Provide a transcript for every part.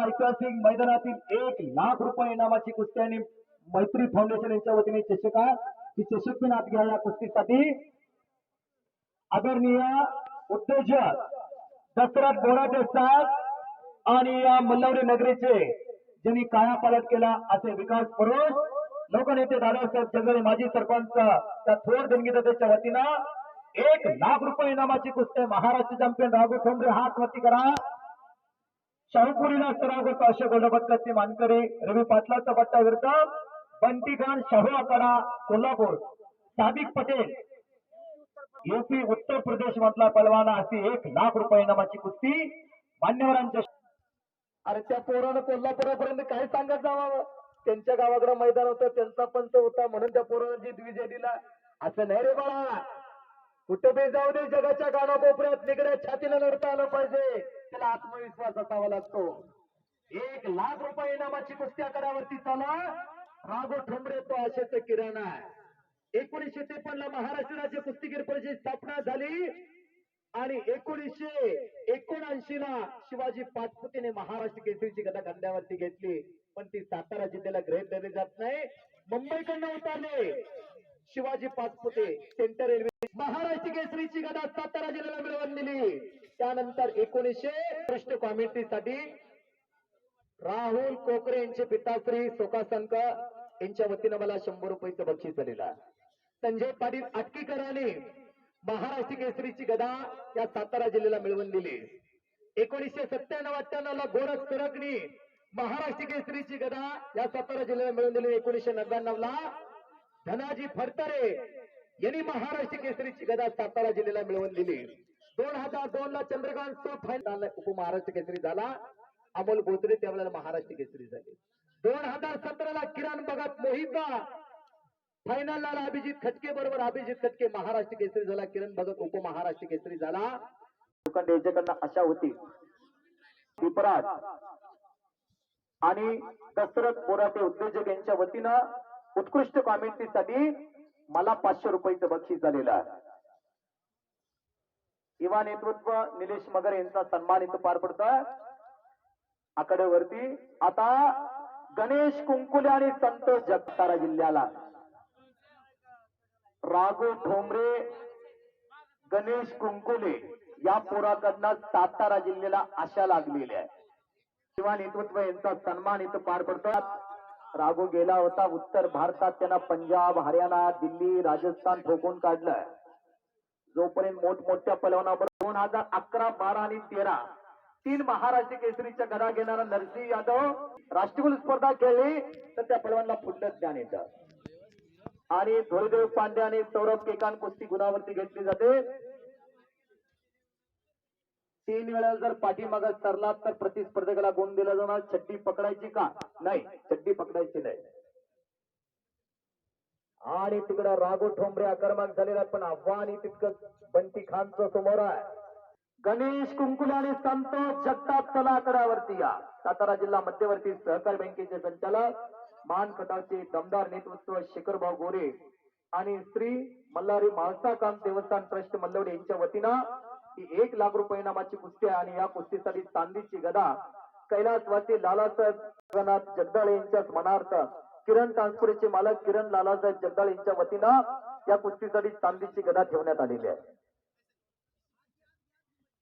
ऐतिहासिक मैदानातील एक लाख रुपये इनामाची कुस्ती आणि मैत्री फाउंडेशन यांच्या वतीने चषका ही चषक पण आत घ्या या कुस्तीसाठी आदरणीय उद्योजक दशरथ बोराटे साहेब आणि या मल्लवरी नगरीचे ज्यांनी कायापालट केला असे विकास पुरुष लोकनेते दादासाहेब जंगले माजी सरपंच त्या थोर देणगीदाराच्या वतीनं एक लाख रुपये इनामाची कुस्ती महाराष्ट्र चॅम्पियन राघू ठोंबरे हात वरती करा. शाहूपुरीला सराव करतो अशा मानकरी. रवी पाटलाचा पट्टा विरुद्ध. बंटी खान शाहू आकडा कोल्हापूर. सादिक पटेल. युपी उत्तर प्रदेश मधला पलवाना अशी एक लाख रुपये इनामाची कुस्ती. मान्यवरांच्या अरे त्या पोरानं कोल्हापुरापर्यंत काय सांगत जावं त्यांच्या गावाकडे मैदान होतं त्यांचा पंच होता म्हणून त्या पोरानं जी द्विजय दिला. असं नाही रे बाळा. कुठं बी जाऊ दे जगाच्या कानाकोपऱ्यात निगड्या छातीला लढता आलं पाहिजे. त्याला आत्मविश्वास असावा लागतो. एक लाख रुपये इनामाची कुस्ती आकारावरती चाला. राघो ठोंबरे तो आशेच किराणा एकोणीसशे त्रेपन्न ला महाराष्ट्र राज्य कुस्तीगीर परिषद स्थापना झाली. आणि एकोणीसशे एकोणऐंशी ला शिवाजी पाचपुतीने महाराष्ट्र केसरीची गदा खांद्यावरती घेतली. पण ती सातारा जिल्ह्याला ग्रहित धरली जात नाही. मुंबईकडनं उतरले. Shivaji Pachpute centre railway. Maharashtra केसरीची गदा सातारा जिल्ह्याला मिळवून दिली. त्यानंतर एकोणीसशे उत्कृष्ट कॉमेंट्रीसाठी राहुल कोकरे यांचे पिताश्री सोकासंक यांच्या वतीनं मला शंभर रुपयाचं बक्षीस दिलेलं संजय पाटील आटकीकरांनी महाराष्ट्र केसरीची गदा या सातारा जिल्ह्याला मिळवून दिली. एकोणीसशे सत्त्याण्णव अठ्ठ्याण्णव ला गोरख सरकनी महाराष्ट्र केसरीची गदा या सातारा जिल्ह्याला मिळवून दिली. एकोणीसशे नव्याण्णव ला धनाजी फडतरे यांनी महाराष्ट्र केसरीची गदा सातारा जिल्ह्याला मिळवून दिली. दोन हजार दोन ला चंद्रकांत तो फायनल उपमहाराष्ट्र केसरी झाला. अमोल गोत्रे त्यावेळेला महाराष्ट्र केसरी झाले. दोन हजार सतरा ला किरण भगत मोहिता फायनल अभिजित खटके बरोबर अभिजित खटके महाराष्ट्र केसरी झाला. किरण भगत उपमहाराष्ट्र केसरी झाला. लोखंड याच्याकडनं आशा होती. आणि दशरथ बोराटे उद्योजक यांच्या वतीनं उत्कृष्ट कॉमेंट्रीसाठी मला पाचशे रुपयाचं बक्षीस झालेलं आहे. युवा नेतृत्व निलेश मगर यांचा सन्मान इथं पार पडतोय. आकडेवरती आता गणेश कुंकुले आणि संतोष जगतारा जिल्ह्याला. राघव ठोंबरे गणेश कुंकुले या पोराकडनं सातारा जिल्ह्याला आशा लागलेली आहे. युवा नेतृत्व यांचा सन्मान इथं पार पडतात राघो गेला होता उत्तर भारतात. त्यांना पंजाब हरियाणा दिल्ली राजस्थान ठोकून काढलं. जोपर्यंत मोठमोठ्या पलवनावर दोन हजार अकरा बारा आणि तेरा तीन महाराष्ट्र केसरीच्या गदा घेणारा नरसिंह यादव राष्ट्रकुल स्पर्धा खेळली तर त्या पलवानला पुढलं ज्ञान येतं. आणि धोरदेव पांडे आणि सौरभ केकान कुस्ती गुणावरती घेतली जाते. तीन वेळा जर पाठीमागं सरलात तर प्रतिस्पर्धकाला गुण दिला जाणार. चड्डी पकडायची का? नाही. चड्डी पकडायची नाही. आणि तिकडं राघो ठोंबरे आक्रमक झालेला पण आव्हान तितकं बंटी खानचं समोर आहे. गणेश कुंकुले आणि संतोष जगताप चला आकड्यावरती या. सातारा जिल्हा मध्यवर्ती सहकारी बँकेचे संचालक मान खटावचे दमदार नेतृत्व शेखरभाऊ गोरे आणि श्री मल्हारी माळसा काम देवस्थान ट्रस्ट मल्लवडे यांच्या वतीनं ही एक लाख रुपये नामाची कुस्ती आहे आणि या कुस्तीसाठी चांदीची गदा. कैलासवासी लालासाहेब जगन्नाथ जगदाळे यांच्या स्मरणार्थ किरण ट्रान्सपोर्टचे मालक किरण लालासाहेब जगदाळे यांच्या वतीनं या कुस्तीसाठी चांदीची गदा ठेवण्यात आलेली आहे.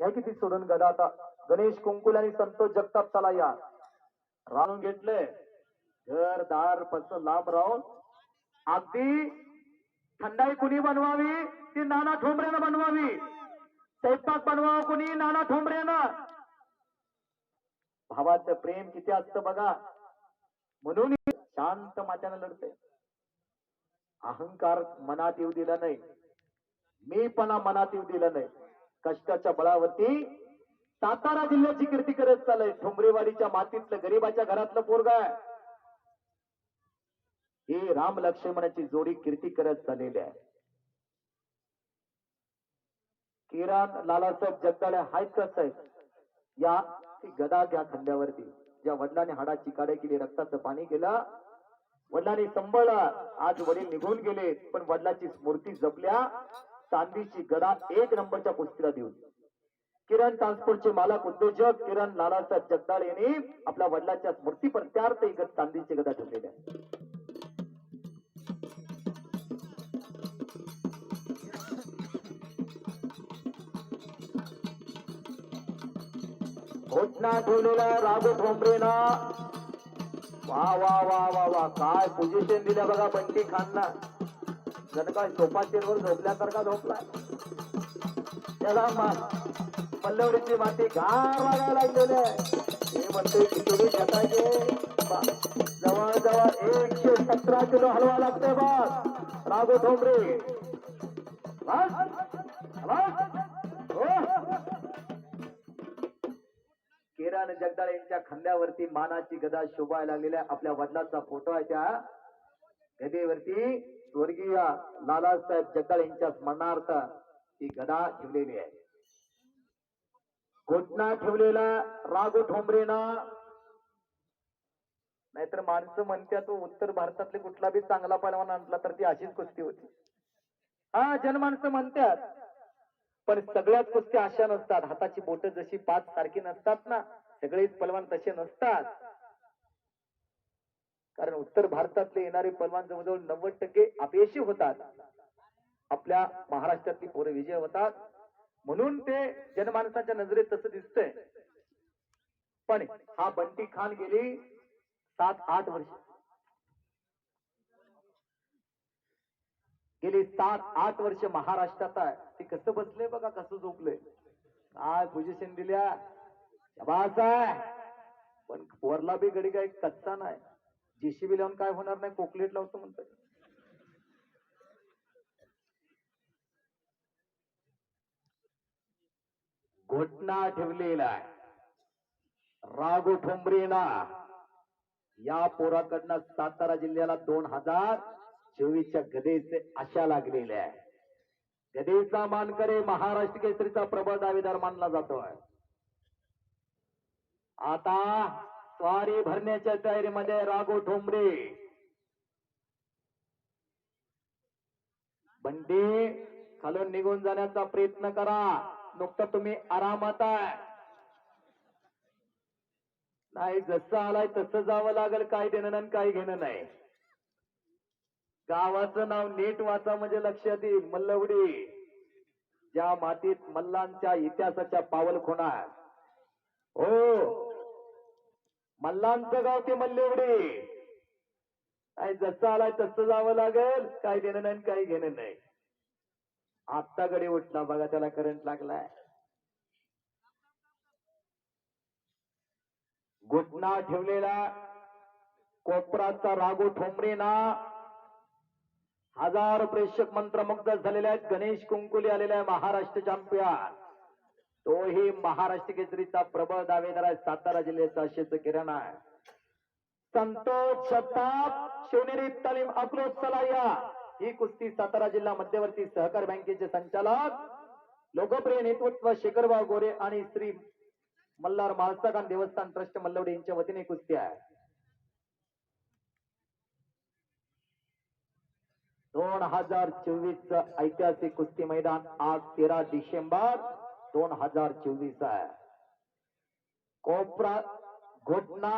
या किती सोडून गदा आता. गणेश कुंकुल आणि संतोष जगताप चला या. राहून घेतले. घर दार पस लांब राहून. अगदी थंडाई कुणी बनवावी? ती नाना ठोंबऱ्यानं बनवावी. स्वयंपाक बनवावं कुणी? नाना ठोंबऱ्यानं भावाचं प्रेम किती असतं बघा. म्हणून शांत मात्यानं लढते अहंकार मनात येऊ दिला नाही. मीपणा मनात येऊ दिला नाही. कष्टाच्या बळावरती सातारा जिल्ह्याची कीर्ती करत चालय ठोंबरेवाडीच्या मातीतलं गरीबाच्या घरातलं पोरग आहे. हे राम लक्ष्मणाची जोडी कीर्ती करत चाललेली आहे. किरण लालासाहेब जगदाळे आहेत कसं या गदा घ्या खांद्यावरती. ज्या वडिलांनी हाडाची काडे केली रक्ताचं पाणी केलं. वडिलांनी संभळलं आज वडील निघून गेले पण वडिलाची स्मृती जपल्या चांदीची गदा एक नंबरच्या कुस्तीला देऊन. किरण ट्रान्सपोर्टचे मालक उद्योजक किरण लालासाहेब जगदाळ यांनी आपल्या वडिलाच्या स्मृती प्रत्यार्थ एक चांदीची गदा ठेवलेली घोषणा ठेवलेला राजू ठोंबरेना. वा वा वा वा वा. काय पोझिशन दिल्या बघा बंटी खानना. जण काय सोफा चेअरवर झोपल्यासारखा झोपलाय त्याला मा- पल्लवडीची माती गार वागायला लागलेली आहे. हे म्हणते की घेतायचे जवळ जवळ एकशे सतरा किलो हलवा लागते बस राजू ठोंबरे. बस? बस? आणि किरण जगदाळे यांच्या खांद्यावरती मानाची गदा शोभायला लागलेल्या आपल्या वडिलांचा फोटो आहे त्या. गदेवरती स्वर्गीय लालासाहेब जगदाळे यांच्या स्मरणार्थ ही गदा ठेवलेली आहे. घोटना ठेवलेला राघू ठोंबरेना. नाहीतर माणसं म्हणत्या तो उत्तर भारतातले कुठला बी चांगला पैलवान आणला तर ती अशीच कुस्ती होती. हा जन माणसं म्हणतात पण सगळ्याच कुस्त्या अशा नसतात. हाताची बोट जशी पाच सारखी नसतात ना. सगळेच पलवान तसे नसतात. कारण उत्तर भारतातले येणारे पलवान जवळजवळ नव्वद टक्के अपयशी होतात. आपल्या महाराष्ट्रातली पोरे विजय होतात. म्हणून ते जनमानसाच्या नजरेत तसं दिसतंय. पण हा बंटी खान गेली सात आठ वर्ष. गेली सात आठ वर्ष महाराष्ट्रात आहे. ते कसं बसले बघा कसं झोपले काय पोझिशन दिल्या? शाबास आहे. पण वरला बी गडी काय कच्चा नाही. जेसीबी लावून काय होणार नाही? कोकलेट लावतो म्हणतात घोटना ठेवलेला आहे. राघू ठोंबरेना या पोराकडनं सातारा जिल्ह्याला दोन हजार चोवीसच्या गदेचे आशा लागलेल्या आहे गदेचा मानकरे महाराष्ट्र केसरीचा प्रबळ दावेदार मानला जातोय. आता स्वारी भरण्याच्या तयारीमध्ये राघो ठोंबरे. बंडी खालून निघून जाण्याचा प्रयत्न करा. नुकतं तुम्ही आरामात आहे. नाही जसं आलाय तसं जावं लागेल. काय देणं नाही काय घेणं नाही. गावाचं नाव नीट वाचा म्हणजे लक्षात येईल मल्लवडी. ज्या मातीत मल्लांच्या इतिहासाच्या पावल खुणा हो मल्लांचं गाव ते मल्लेवडी. काय जसं आलाय तसं जावं लागेल काय देणं नाही काही घेणं नाही. आत्ता गडी उठला बघा त्याला करंट लागलाय. घुटना ठेवलेला कोपराचा राघू ठोंबरेना हजार प्रेक्षक मंत्रमुग्ध झालेले आहेत. गणेश कुंकुली आलेला आहे महाराष्ट्र चॅम्पियन तोही महाराष्ट्र केसरीचा प्रबळ दावेदार आहे. सातारा जिल्ह्याचा शेत किरण आहे. संतोष जगताप शिवनेरी तालीम अक्रोश सलाया ही कुस्ती सातारा जिल्हा मध्यवर्ती सहकार बँकेचे संचालक लोकप्रिय नेतृत्व शेखरबाव गोरे आणि श्री मल्हार महास्थान देवस्थान ट्रस्ट मल्लवडे यांच्या वतीने कुस्ती आहे. दोन हजार चोवीस ऐतिहासिक कुस्ती मैदान आज तेरा डिसेंबर दोन हजार चोवीस आहे. कोपरा घोटना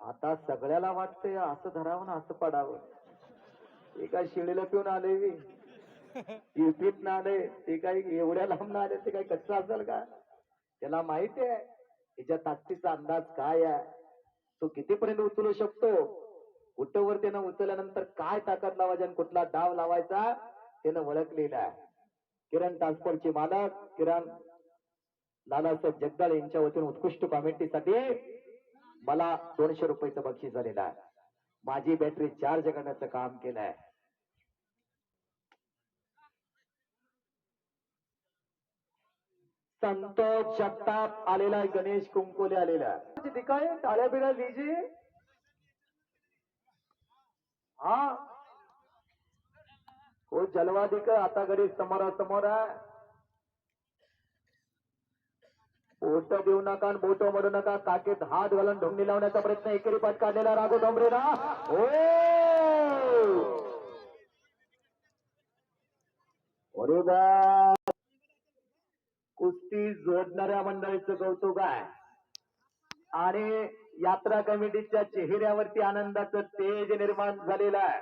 आता सगळ्याला वाटतंय असं धरावं ना असं पडावं. ते काय शिळीला पिऊन आले मी. युपीत ना आले ते काही एवढ्या लांब ना आले ते काही कच्चं असेल का? त्याला माहिती आहे त्याच्या ताकदीचा अंदाज काय आहे? तो कितीपर्यंत उचलू शकतो? उठवर त्यानं उचलल्यानंतर काय ताकद लावायची आणि कुठला डाव लावायचा त्यानं ओळखलेला आहे. किरण ट्रान्सपोर्टचे मालक किरण लालासाहेब जगदाळ यांच्या वतीने उत्कृष्ट कॉमेंट्रीसाठी मला दोनशे रुपयाचं बक्षीस झालेलं आहे. माझी बॅटरी चार्ज करण्याचं काम केलं आहे संतोष जगताप आलेला आहे गणेश कुंकोले आलेला आहे. दिखाए टाळ्या बिळा लीजिए हा? हो जलवा आता घरी समोरासमोर आहे. ओट देऊ नका आणि बोट मरू नका. काकेत हात घालून ढोंगणी लावण्याचा प्रयत्न एकेरी पाठ काढलेला राघो डोंबरेला. हो! बरोबर कुस्ती जोडणाऱ्या मंडळीचं कौतुक आहे. आणि यात्रा कमिटीच्या चेहऱ्यावरती आनंदाचं तेज निर्माण झालेलं आहे.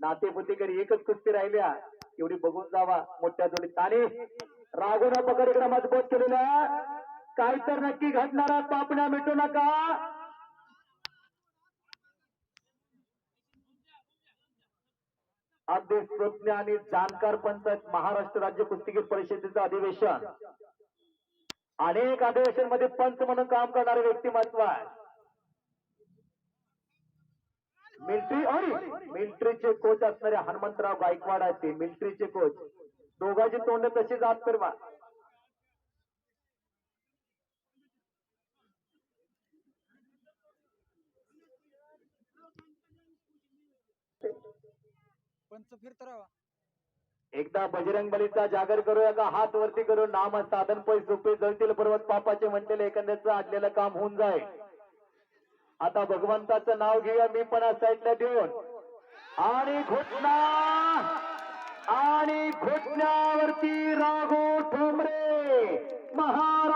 नातेपुतीकडे एकच कुस्ती राहिल्या. एवढी बघून जावा मोठ्या जोडीत आणि राघोना पकड बोध मजबूत केलेल्या काय तर नक्की घडणारा पापण्या मिटू नका. अगदी तज्ञ आणि जाणकार पंचायत महाराष्ट्र राज्य कुस्तीगीर परिषदेचं अधिवेशन. अनेक अधिवेशनमध्ये पंच म्हणून काम करणारे व्यक्तिमत्व आहे. मिलिटरी आणि मिलिटरीचे कोच असणारे हनुमंतराव गायकवाड आहेत ते मिलिटरीचे कोच दोघांची तोंड तशी जात तर पंच फिरत राहा एकदा बजरंग बलीचा जागर करूया का? हात वरती करू नाम साधन पै सोपे जळतील पर्वत पापाचे म्हणलेले एखाद्याचं आडलेलं काम होऊन जाईल. आता भगवंताचं नाव घेऊया मी पण साईडला देऊन. आणि घुटना आणि घुटण्यावरती राघो ठोंबरे. महाराज